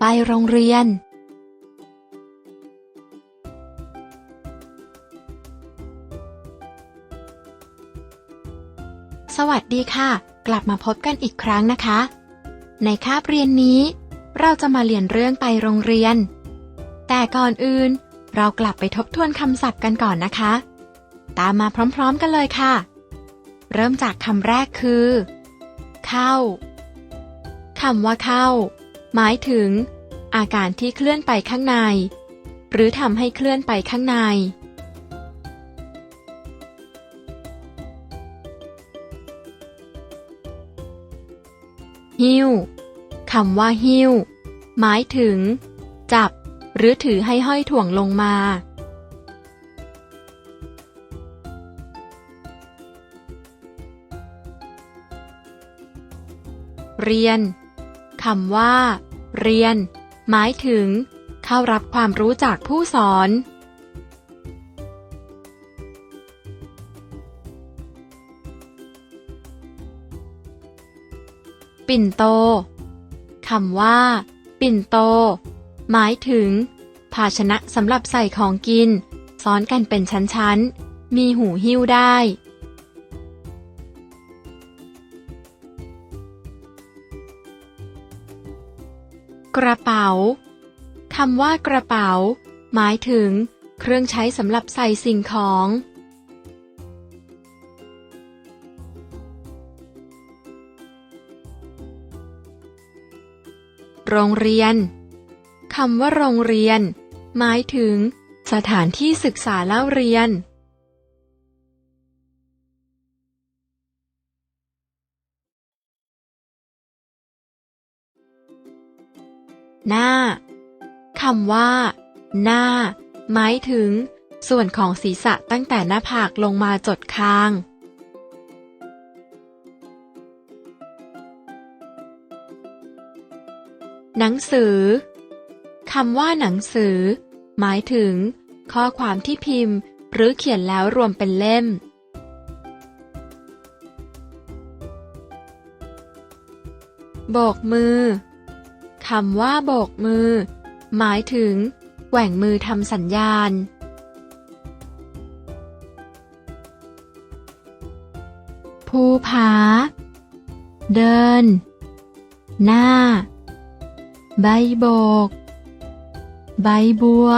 ไปโรงเรียน สวัสดีค่ะ กลับมาพบกันอีกครั้งนะคะ ในคาบเรียนนี้ เราจะมาเรียนเรื่องไปโรงเรียน แต่ก่อนอื่น เรากลับไปทบทวนคำศัพท์กันก่อนนะคะ ตามมาพร้อมๆกันเลยค่ะ เริ่มจากคำแรกคือ เข้าคำว่าเข้า หมายถึง อาการที่เคลื่อนไปข้างใน หรือทำให้เคลื่อนไปข้างใน หิ้วคำว่าหิ้ว หมายถึง จับ หรือถือให้ห้อยถ่วงลงมา เรียน คำว่า เรียน หมายถึง เข้ารับความรู้จากผู้สอน ปิ่นโตคำว่า ปิ่นโต หมายถึง ภาชนะสำหรับใส่ของกิน ซ้อนกันเป็นชั้นๆ มีหูหิ้วได้ กระเป๋าคำว่ากระเป๋า หมายถึง เครื่องใช้สำหรับใส่สิ่งของ โรงเรียนคำว่าโรงเรียน หมายถึง สถานที่ศึกษาเล่าเรียน หน้าคำว่า หน้า หมายถึง ส่วนของศีรษะตั้งแต่หน้าผากลงมาจดคาง หนังสือคำว่าหนังสือ หมายถึง ข้อความที่พิมพ์ หรือเขียนแล้วรวมเป็นเล่ม โบกมือ คำว่าโบกมือ หมายถึงแกว่งมือทำสัญญาณ ภูผา เดิน หน้า ใบโบก ใบบัว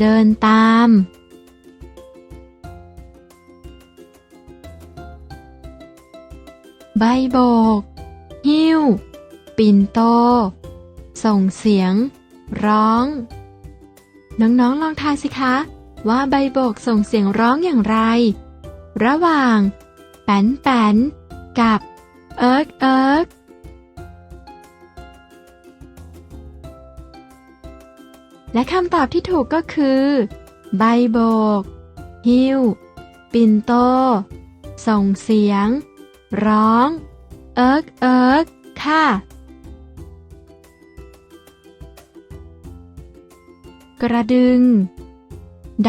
เดินตาม ใบโบก หิ้ว ปิ่นโต ส่งเสียง ร้อง น้องๆลองทายสิคะ ว่าใบโบกส่งเสียงร้องอย่างไร ระหว่าง แป้นแป้นกับ เอิร์กเอิร์กและคำตอบที่ถูกก็คือ ใบโบก หิวปิ่นโต ส่งเสียง ร้อง เอิร์กเอิร์กค่ะ กระดึง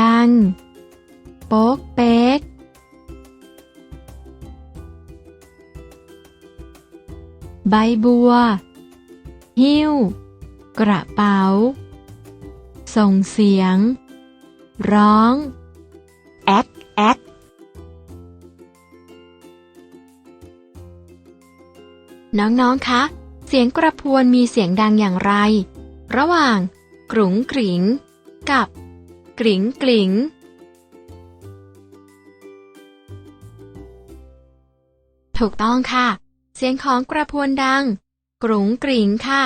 ดัง โป๊กเป๊ก ใบบัว หิ้ว กระเป๋า ส่งเสียง ร้อง แอดแอดน้อง ๆ คะ เสียงกระพวนมีเสียงดังอย่างไร ระหว่างกรุงกริง กับ กริงกลิงถูกต้องค่ะ เสียงของกระพวนดัง กรุงกริงค่ะ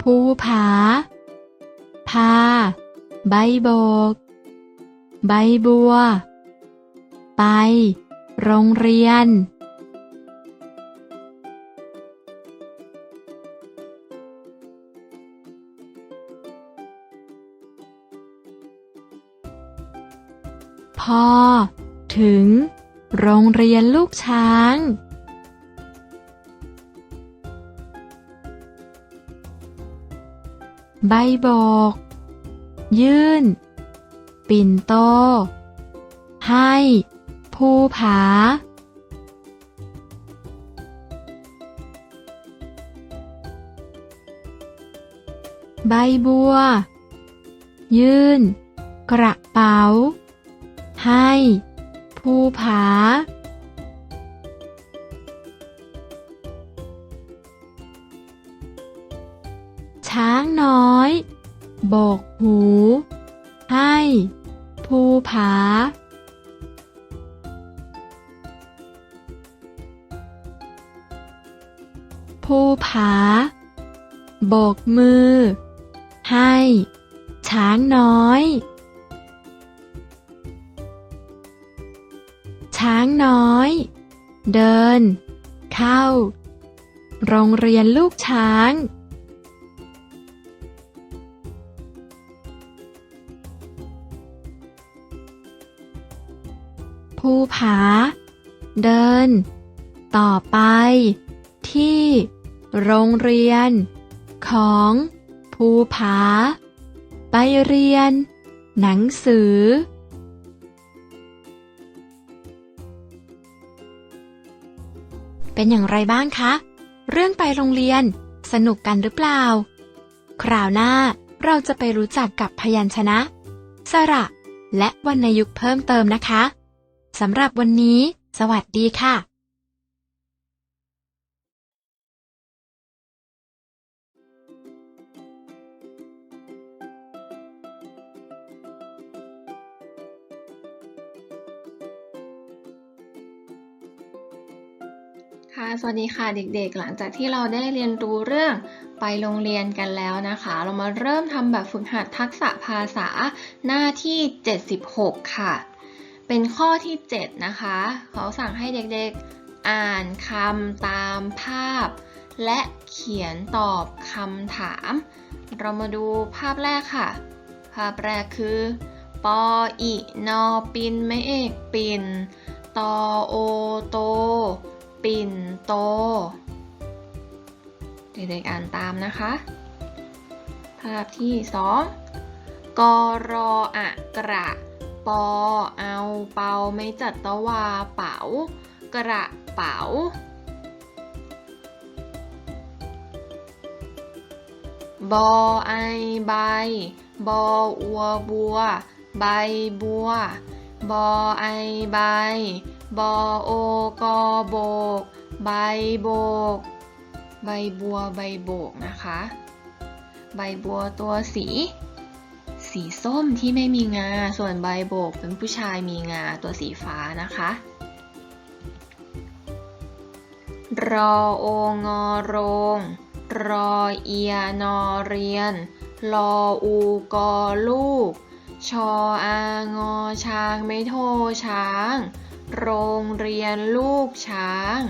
ภูผา พา ใบโบก ใบบัว ไป โรงเรียน พอถึง โรงเรียนลูกช้าง ใบโบกยื่น ปิ่นโต ให้ ภูผา ใบบัว ยื่น กระเป๋า ให้ภูผา ช้างน้อยโบกหู ให้ภูผา ภูผา โบกมือ ให้ ช้างน้อย ช้างน้อย เดิน เข้า โรงเรียนลูกช้างภูผา เดิน ต่อไป ที่ โรงเรียน ของภูผา ไปเรียน หนังสือ เป็นอย่างไรบ้างคะ เรื่องไปโรงเรียน สนุกกันหรือเปล่า คราวหน้าเราจะไปรู้จักกับพยัญชนะ สระ และวรรณยุกต์เพิ่มเติมนะคะสำหรับวันนี้ สวัสดีค่ะ ค่ะ สวัสดีค่ะเด็กๆ หลังจากที่เราได้เรียนรู้เรื่องไปโรงเรียนกันแล้วนะคะ เรามาเริ่มทำแบบฝึกหัดทักษะภาษาหน้าที่ 76 ค่ะ เป็นข้อที่ 7 นะคะ เขาสั่งให้เด็กๆอ่านคำตามภาพ และเขียนตอบคำถาม เรามาดูภาพแรกค่ะ ภาพแรกคือปออินอปินไม่เอกปินตอโอโต ปิ่นโต เด็กๆอ่านตามนะคะ ภาพที่สองกรออะกระ ปอเอาเปาไม่จัดตวาเป๋ากระเป๋า บอไอใบบออัวบัว ใบบัว บอไอใบ บอโอกอโบก ใบโบก ใบบัวใบโบกนะคะ ใบบัวตัวสี สีส้มที่ไม่มีงา ส่วนใบโบกเป็นผู้ชายมีงาตัวสีฟ้านะคะ รอโองอโรง รอเอียนอเรียน รออูกอลูก ชออางอช้างไม่โทช้าง โรงเรียนลูกช้าง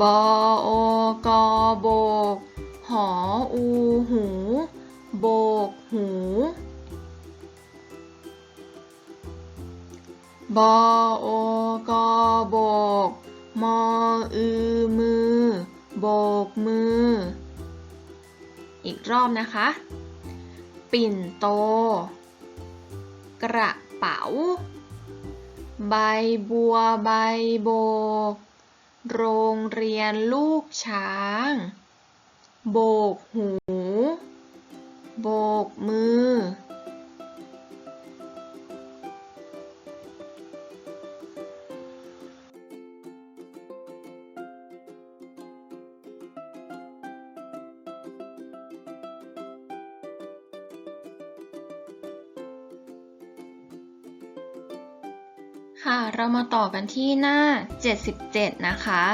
บอโอกอโบก หออูหู โบกหูบอโอกอโบก มออือมือ โบกมือ อีกรอบนะคะ ปิ่นโต กระเป๋า ใบบัวใบโบก โรงเรียนลูกช้าง โบกหู โบกมือ ค่ะ เรามาต่อกันที่หน้า 77 นะคะ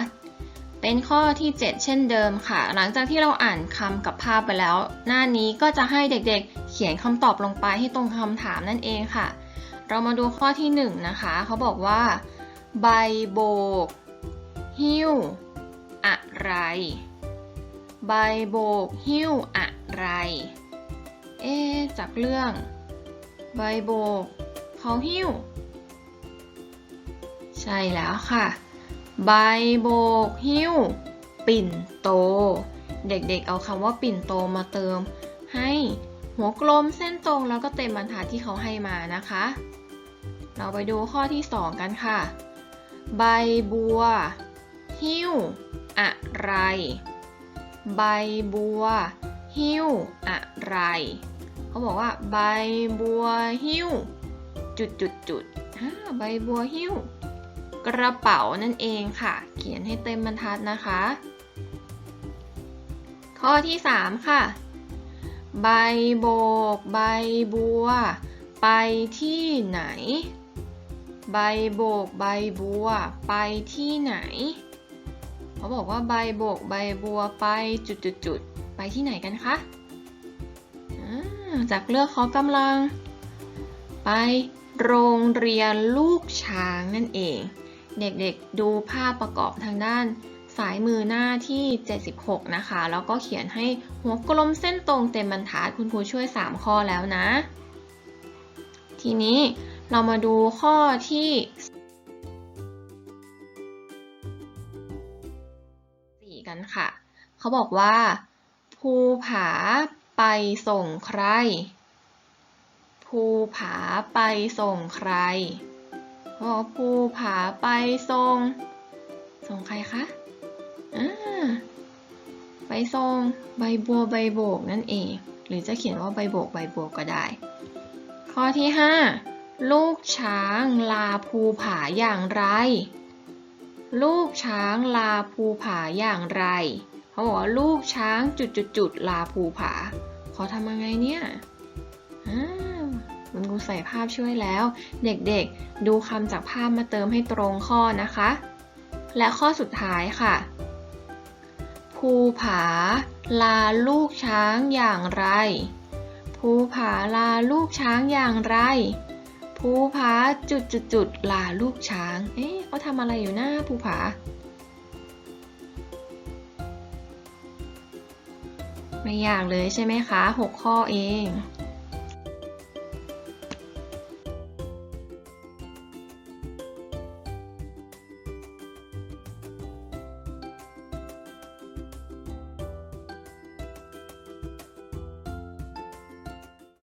เป็นข้อที่ 7 เช่นเดิมค่ะ หลังจากที่เราอ่านคำกับภาพไปแล้ว หน้านี้ก็จะให้เด็กๆ เขียนคำตอบลงไปให้ตรงคำถามนั่นเองค่ะ เรามาดูข้อที่ 1 นะคะ เขาบอกว่า ใบโบก หิ้ว อะไร ใบโบก หิ้ว อะไร เอ๊จากเรื่อง ใบโบก เขาหิ้ว ใช่แล้วค่ะ ใบโบกหิ้ว ปิ่นโต เด็กๆเอาคำว่าปิ่นโตมาเติม ให้หัวกลมเส้นตรงแล้วก็เต็มบรรทัดที่เขาให้มานะคะ เราไปดูข้อที่ 2 กันค่ะ ใบบัว หิ้ว อะไร ใบบัว หิ้ว อะไร เขาบอกว่า ใบบัวหิ้ว จุดจุดจุดใบบัวหิ้ว กระเป๋านั่นเองค่ะ เขียนให้เต็มบรรทัดนะคะ ข้อที่ 3 ค่ะ ใบโบก ใบบัว ไปที่ไหน ใบโบก ใบบัว ไปที่ไหน เขาบอกว่าใบโบก ใบบัวไปจุดจุดจุดไปที่ไหนกันคะจากเลือกเขากำลัง ไปโรงเรียนลูกช้างนั่นเอง เด็กๆดูภาพประกอบทางด้านสายมือหน้าที่ 76 นะคะ แล้วก็เขียนให้หัวกลมเส้นตรงเต็มบรรทัดคุณครูช่วย 3 ข้อแล้วนะ ทีนี้เรามาดูข้อที่ 4 กันค่ะ เขาบอกว่าภูผาไปส่งใครภูผาไปส่งใคร เขาบอภูผาไปส่งส่งใครคะอ่าไปส่งใบบัวใบโบกนั่นเอง หรือจะเขียนว่าใบโบกใบบัวก็ได้ ข้อที่ 5 ลูกช้างลาภูผาอย่างไร ลูกช้างลาภูผาอย่างไรเขาบอกว่าลูกช้างจุดจุดจุดลาภูผาขาทำยังไงเนี่ยอ่า คุณครูใส่ภาพช่วยแล้ว เด็กๆ ดูคำจากภาพมาเติมให้ตรงข้อนะคะ และข้อสุดท้ายค่ะ ภูผา ลาลูกช้างอย่างไร ภูผาลาลูกช้างอย่างไร ภูผาจุดจุดจุดลาลูกช้าง เอ๊ะเขาทำอะไรอยู่หน้าภูผา ไม่ยากเลยใช่ไหมคะ 6 ข้อเอง